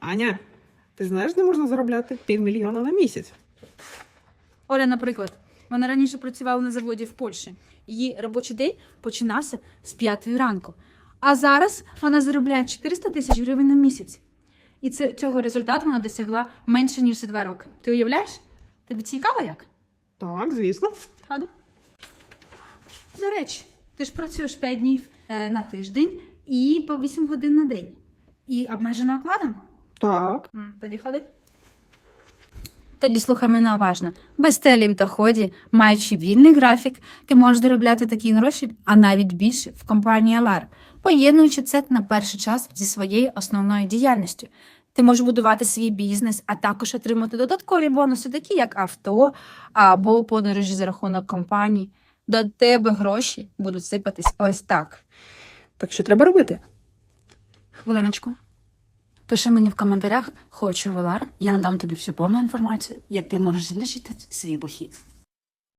Аня, ти знаєш, де можна заробляти півмільйона на місяць? Оля, наприклад, вона раніше працювала на заводі в Польщі. Її робочий день починався з 5 ранку. А зараз вона заробляє 400 тисяч гривень на місяць. І це, цього результату вона досягла менше, ніж за два роки. Ти уявляєш? Тобі цікаво як? Так, звісно. Ходи. До речі, ти ж працюєш 5 днів е, на тиждень і по 8 годин на день. І обмежено окладом? Так. Тоді ходи. Тоді слухай мене уважно. Без телі в доході, маючи вільний графік, ти можеш заробляти такі гроші, а навіть більше в компанії Алар, поєднуючи це на перший час зі своєю основною діяльністю. Ти можеш будувати свій бізнес, а також отримати додаткові бонуси, такі як авто або подорожі за рахунок компанії. До тебе гроші будуть сипатись ось так. Так що треба робити? Хвилиночку. Пиши мені в коментарях, хочу Велар, я надам тобі всю повну інформацію, як ти можеш знищити свій дохід.